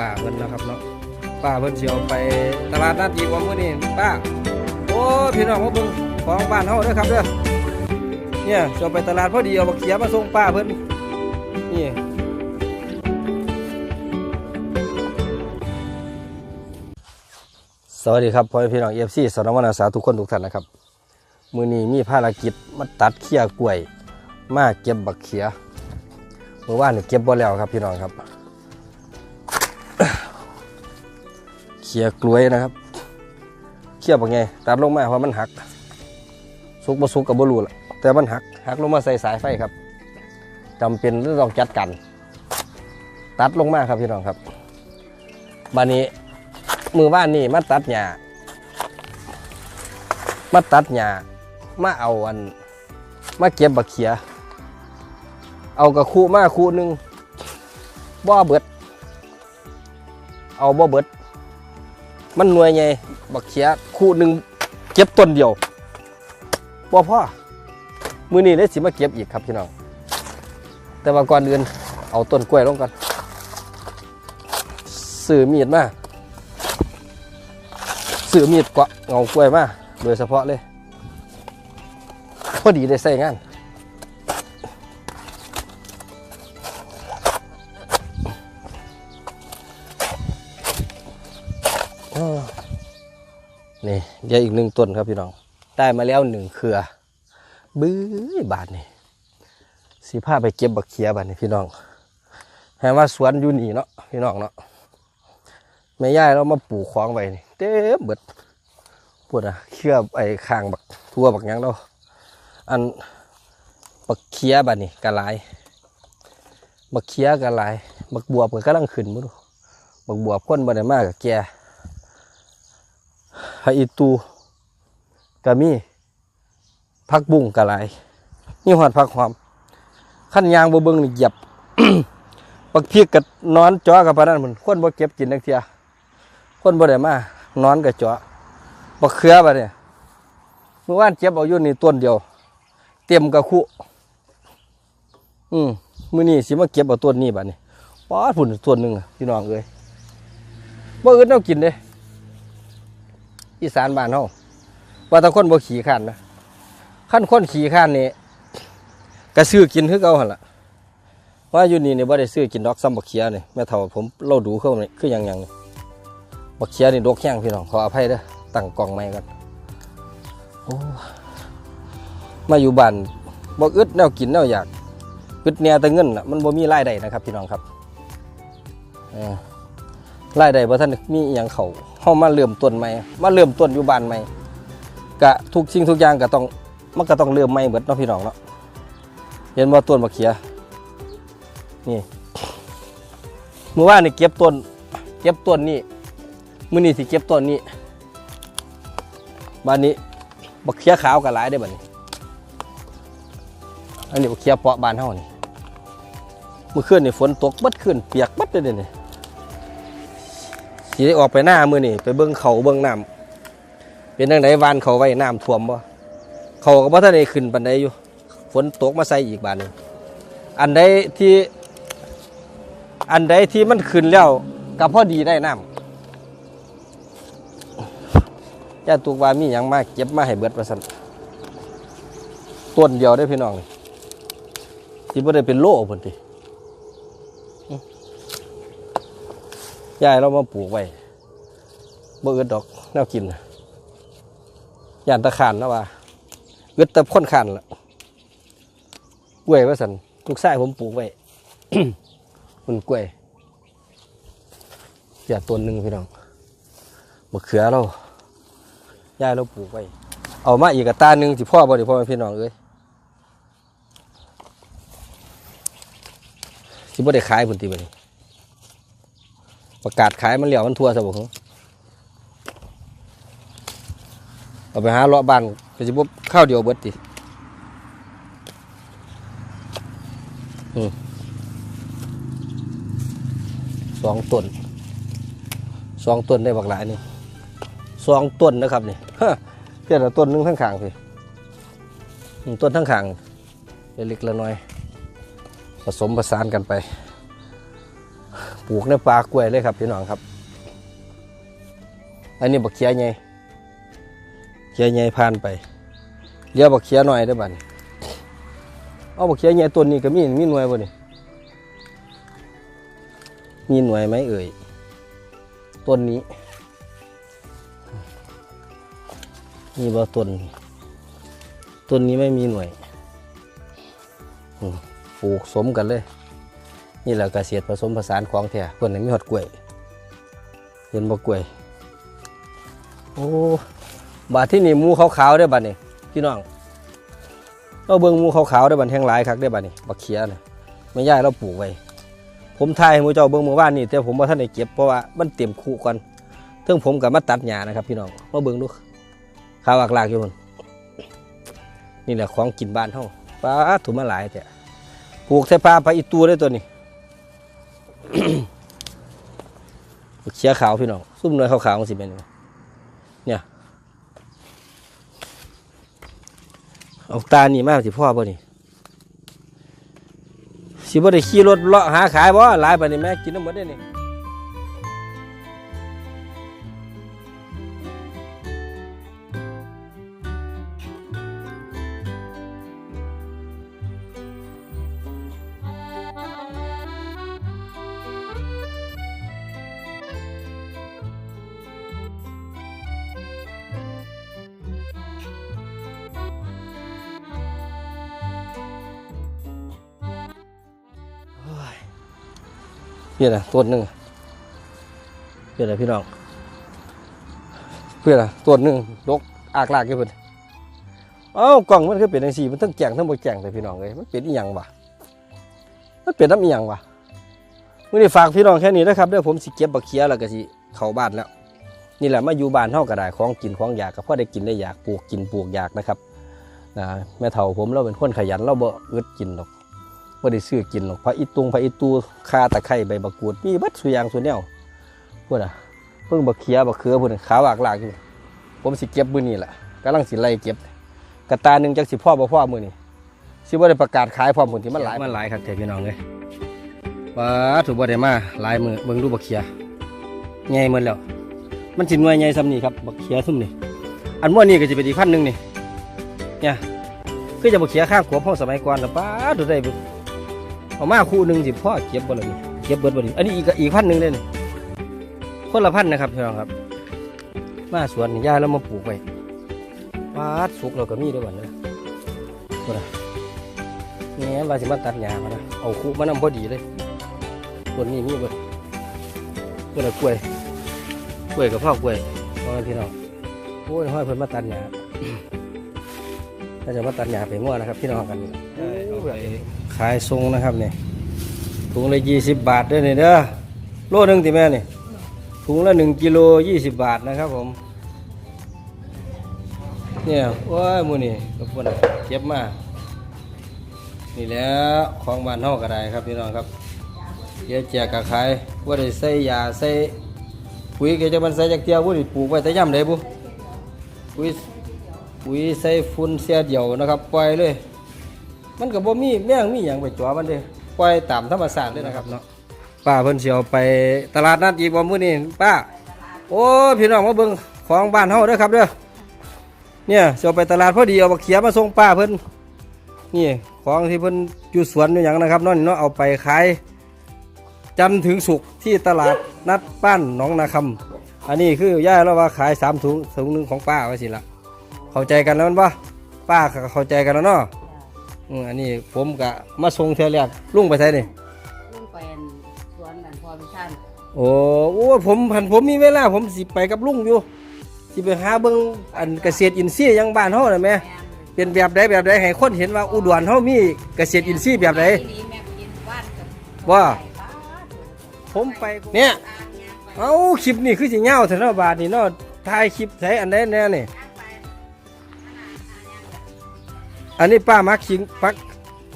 ป้าเพิ่นนะครับเนาะป้าเพิ่นสิเอาไปตลาดนัดอีกว่ามื้อนี้ป้าโอ้พี่น้องมาเบิ่งของบ้านเฮาเด้อครับเด้อเนี่ยสิเอาไปตลาดพอดีเอาบักเขียมาส่งป้าเพิ่นนี่สวัสดีครับพ่อพี่น้อง FC สนมนาสาทุกคนทุกท่านนะครับ มือนี้มีภารกิจมาตัดเขี้ยกล้วย มาเก็บบักเขียเมื่อวานี่เก็บบ่แล้วครับพี่น้องครับ เขียกล้วยนะครับเขี้ยบักไงตัดลงมาเพราะมันหัก สุกบ่สุกกับบรูละแต่มันหักหักลงมาใส่สายไฟครับจำเป็นต้องจัดกัน ตัดลงมาครับพี่น้องครับบานนี้มือบ้านนี่มาตัดหญ้ามาตัดหญ้ามาเอาอัน มาเก็บบักเขีย เอากระคู่มาคู่หนึ่งบ่เบิด เอาบ่เบิด มันหน่วยไงบักเขียคู่หนึ่งเก็บต้นเดียวบ่พ่อมือนี้ได้สิมาเก็บอีกครับพี่น้องแต่ว่าก่อนอื่นเอาต้นกล้วยลงก่อนซื้อมีดมาซื้อมีดเกาเงากล้วยมาโดยเฉพาะเลย พอดีได้ใส่งาน นี่เดี๋ยวอีกหนึ่งต้นครับพี่น้อง ได้มาแล้วหนึ่งเครือ บื้อบาทนี่สีผ้าไปเก็บบักเขียบาทนี่พี่น้องแหว่าสวนอยู่นี่เนาะพี่น้องเนาะแม่ย่ายเรามาปลูกของไว้นี่เต็มเบิดปวดอะเครือไอ้ข้างบักทั่วบักยังเราอันบักเคียบัดนี่กะหลายบักเคียกะหลายบักบวบก็กำลังขึ้นบ่ดูบักบวบคนบ่ไดมากกับแก หาอีตูก็มีผักบุ้งกะหลายนี่หอดผักหอมขั้นยางบ่เบิ่งนี่เหยียบบักเพริกกับนอนจ่อกับปานนั้นมันคนบ่เก็บกินนักเทียคนบ่ได้มานอนกับจ่อบักเขือบัดเนี่ยเมื่อวานเก็บเอาอยู่นี่ต้นเดียว เตรียมกระคุอืมมื้อนี้สิมาเก็บเอาต้นนี้บัดนี้ป๊อดพุ่นต้นหนึงพี่น้องเอ้ยบ่อื่นเอากินเด้ อีสานบ้านเฮาว่าแต่คนบ่ขี้ข้นนะคันคนขี้ข้นนี่ก็ซื้อกินคือเก่าหั่นล่ะว่าอยู่นี่นี่บ่ได้ซื้อกินดอกซ้ำบักเขียนี่แม่เฒ่าผมเราดูเข้านี่คือหยังๆนี่บักเขียนี่ดกแห้งพี่น้องขออภัยเด้อตั้งกล้องใหม่ก่อนโอ้มาอยู่บ้านบ่อึดแนวกินแนวอยากอึดแนวแต่เงินน่ะมันบ่มีรายได้นะครับพี่น้องครับเออ รายได้บ่ทันมีอหยังเขาเฮามาเริ่มต้นใหม่มาเริ่มต้นอยู่บ้านใหม่ก็ทุกสิ่งทุกอย่างก็ต้องมันก็ต้องเริ่มใหม่เบิดเนาะพี่น้องเนาะเห็นว่าต้นมะเขียนี่เมื่อวานนี่เก็บต้น เก็บต้นนี้มื้อนี้สิเก็บต้นนี้บ้านนี้บักเขียขาวกับหลายได้บัดนี้อันนี้บักเขียเปาะบานเฮานี่เมื่อคืนนี่ฝนตกบัดขึ้นเปียกบัดเลยเดยวนี่ สิได้ออกไปหน้ามือนี่ไปเบิ่งเขาเบิ่งน้ำเป็นจังไดวานเขาไว้น้ำท่วมบ่เขาก็บ่ทันได้ขึ้นปานใดอยู่ ฝนตกมาใส่อีกบาดนี้อันใดที่อันใดที่มันขึ้นแล้วก็พอดีได้น้ำย่าตุกวามีอย่างมากเก็บมาให้เบิดประสันต้นเดียวได้พี่น้องนี่ที่บ่ได้เป็นโล่พุ่นติอื้อ ยายเรามาปลูกไว้บ่อึดดอกแนวกินน่ะย่านตะขานนะว่าอึดแต่คนขานละกล้วยว่าสันลูกชายผมปลูกไว้มันกล้วยอย่าต้นหนึ่งพี่น้องมะเขือเรายายเราปลูกไว้ เอามาอีกกระตาหนึ่งสิพ่อบ่ดิพ่อพี่น้องเอ้ยสิบ่ได้ขายพุ่นติบัดนี้ ประกาศขายมันเหลียวมันทั่วซะบ่ฮึเอาไปหาเลาะบ้านก็สิบ่ข้าวเดียวเบิดติสองต้นสองต้นได้บักหลายนี่สองต้นนะครับนี่เพียงแต่ต้นหนึงทั้งขางพี่ต้นทั้งขางเล็กละน้อย ผสมผสานกันไป ปลูกในป่ากล้วยเลยครับพี่น้องครับ อันนี้บักเขียใหญ่เขียใหญ่ผ่านไปเลี้ยบักเขียหน่อยได้บัดนี้เอาบักเขียใหญ่ต้นนี้ก็มีมีหน่วยบ่นี่มีหน่วยไหมเอ่ยต้นนี้มีบ่ต้นต้นนี้ไม่มีหน่วยปลูกสมกันเลย นี่แหละเกษตรผสมผสานของแท้เพื่อนให้มีหอดกล้วยเห็นบ่กล้วย โอ้บาดที่นี่มูขาวๆได้บัดนี่พี่น้องเราเบิ่งมูขาวๆได้บัดแห้งหลายคักได้บัดนี่บักเขียนะไม่ย่ายเราปลูกไว้ผมทายให้มูเจ้าเบิ่งเมื่อวานนี่แต่ผมว่าท่านได้เก็บเพราะว่ามันเต็มคู่ก่อนเทิงผมกับมาตัดหญ้านะครับ พี่น้องมาเบิ่งดูขาวอักลากอยู่มันนี่แหละของกินบ้านเฮาปลาถุมาหลายแต่ปลูกใส่ปลาไปอีตัวได้ตัวนี้ เขียขาวพี่น้องซุ่มน้อยขาวๆมันสิเป็นเนี่ยเอาตานี่มากสิพ่อบ่นี่สิบ่ได้ขี่รถเลาะหาขายบ่หลายไปนี่แม่กินน้ำหมดได้นี่ พื่อนอะต้นหนึ่งเพื่อนอะพี่น้องเพื่อนอะต้นหนึ่งดกอากลากอยู่เพิ่นเอ้ากล่องมันคือเป็นจังซี่มันทั้งแจงทั้งบ่แจงแต่พี่น้องเลยมันเป็นอีหยังวะมันเป็นน้ำอีหยังวะมื้อนี้ฝากพี่น้องแค่นี้นะครับเดี๋ยวผมสิเก็บบักเขียแล้วก็สิเข้าบ้านแล้ว นี่แหละมาอยู่บ้านเฮาก็ได้ของกินของอยากก็พอได้กินได้อยากปลูกกินปลูกอยากนะครับนะแม่เฒ่าผมเราเป็นคนขยันเราบ่อึดกินหรอก บ่ได้ซื้อกินหรอกผักอีตุงผักอีตูข่าตะไคร้ใบบักกูดมีบัดสุยางสุแนวพุ่นน่ะเพิ่งบักเขียบักเขือพุ่นะขาวอากลากอยู่ผมสิเก็บมื้อนี้แหละกำลังสิไล่เก็บกระตาหนึงจักสิพ่อบ่พ่อมื้อนี้สิบ่ได้ประกาศขายพร้อมพุ่นที่มันหลายมันหลายคักแท้พี่น้องเอ้ยว้าถูกบ่ได้มาหลายมือเบิ่งดูบักเขียใหญ่หมดแล้ว มันสิหน่วยใหญ่ซำนี่ครับบักเขียซุ่มนี่อันม่วนนี่ก็จะเป็นอีกพันหนึ่งนี่เนี่ยคือจะบักเขียข้างขวบเฮาสมัยก่อนแล้วป้าดูได้ เอามาคู่หนึ่งสิพ่อเก็บบ่ละนี่เก็บเบิดบ่นี่อันนี้อีกอีกพันหนึ่งเลยนี่คนละพันนะครับพี่น้องครับ มาสวนนี่ย่าแล้วมาปลูกไป้าดสุกเราก็มีด้วยบัดนี้บ่ละนี่ว่าสิมาตัดหญ้ามานะเอาคู่มานำพอดีเลยต้นนี้มีเบิดต้นละกล้วยกล้วยกับพ่อกล้วยพ่อพี่น้องโอ้ยห้อยเพิ่นมาตัดหญ้าถ้าจะมาตัดหญ้าไปมั่วนะครับพี่น้องกันนี่เอาไป ขายทรงนะครับนี่ถุงละยี่สิบบาทด้อนี่เด้อโลหนึงติแม่นี่ถุงละหนึ่งกิโลยี่สิบบาทนะครับผม เนี่ยโอ้ยมูนี่กับพวกน่เก็บมานี่แล้วของบ้านเฮาก็ได้ครับพี่น้องครับเดี๋ยวแจกกะขายว่าได้ใส่ยาใส่ปุ๋ยก็จะมันใส่จากเตี้ยวบุนี่ปลูกไว้แต่ย่ำได้บุปุ๋ยปุ๋ยใส่ฝุ่นเสียเดี่ยวนะครับปล่อยเลย มันก็บ่มีแม่งมีหยังไปจ่อมันเด้ปล่อยตามธรรมชาติเลยนะครับเนาะป้าเพิ่นสิเอาไปตลาดนัดอีกบ่มื้อนี้ป้า โอ้พี่น้องมาเบิ่งของบ้านเฮาเด้อครับเด้อเนี่ยสิเอาไปตลาดพอดีเอาบักเขียมาส่งป้าเพิ่นนี่ของที่เพิ่นอยู่สวนอยู่หยังนะครับเนาะนี่เนาะเอาไปขายจันทร์ถึงศุกร์ที่ตลาดนัดบ้านหนองนาคำอันนี้คือย่าเราว่าขายสามถุงถุงหนึ่งของป้าไว้สิละเข้าใจกันแล้วมันปะป้าเข้าใจกันแล้วเนาะ อืมอันนี้ผมกะมาส่งเท่าแรกลุงไปไทยนี่ ลุงเป็นสวนนันพอพิชันโอ้โอ้ผมผันผมมีเวลา ผมสิไปกับลุงอยู่ สิไปหาเบิ่งอันเกษตรอินทรีย์อยังบ้านเฮาน่ะแหม่แม่เป็นแบบใดแบบใดให้คนเห็นว่าอุดรเฮามีเกษตรอินทรีย์แบบใด ทีนี้แม่กินบ้านกับว่าไก่บ้านผมไปเนี่ยตามงานไป เอ้าคลิปนี่คือสิเงาเถอะเนาะบาทนี่เนาะถ่ายคลิปใช้อันใดแน่นี่ อันนี้ป้ามักขิงพัก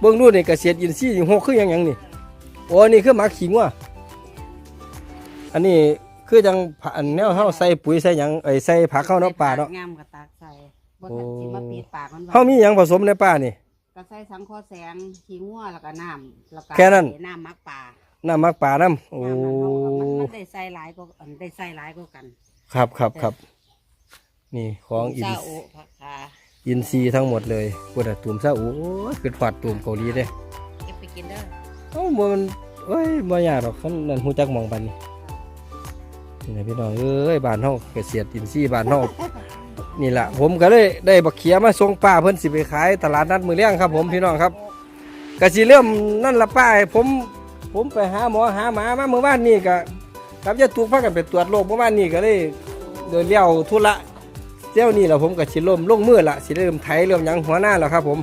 เบื้องนู่นนี่เกษตรอินทรีย์หกคือหยังหยังนี่โอ้นี่คือมักขิงว่ะอันนี้คือจังผักอันแนวเฮาใส่ปุ๋ยใส่หยังไอ้ยใส่ผักเข้าเนาะป้าเนาะ งามกับตากใส่บ่โอ้ทันสิมาปิดปากมันไว้เฮามีหยังผสมในป้านี่ ก็ใส่สังเคราะห์แสงขี้งัวแล้วก็น้ำแล้วก็แค่นั้น น้ำมักปลาน้ำมักป่าน้ำโอ้น้ำมันมันได้ใส่หลายก็อันได้ใส่หลายก็กันครับครับครับนี่ของอินซาโอผักคา อินซีย์ทั้งหมดเลยพูดอะตุ่มซะโอ้ยคือฟาดตุ่มเกาหลีเด้เก็บไปกินเด้อเอ้าบ่มันเอ้ยบ่ยากหรอกคันนั่นฮู้จักหมองบัดนี้นี่นะพี่น้องเอ้ยบ้านเฮาเกษตรอินทรีย์บ้านเฮานี่ล่ะผมก็เลยได้บักเขียมาส่งป้าเพิ่นสิไปขายตลาดนัดมื้อเลี้ยงครับ ผมพี่น้องครับก็สิเริ่มนั่นล่ะป้าให้ผมผมไปหาหมอหาหมามาเมื่อวานนี้ก็กับยาตูกพากันไปตรวจโรคเมื่อวานนี้ก็เลยเดินเลี้ยวธุระ เจ้านี่แหละผมก็สิเริ่มลงมือละสิเริ่มไถเริ่มยังหัวหน้าแล้วครับผม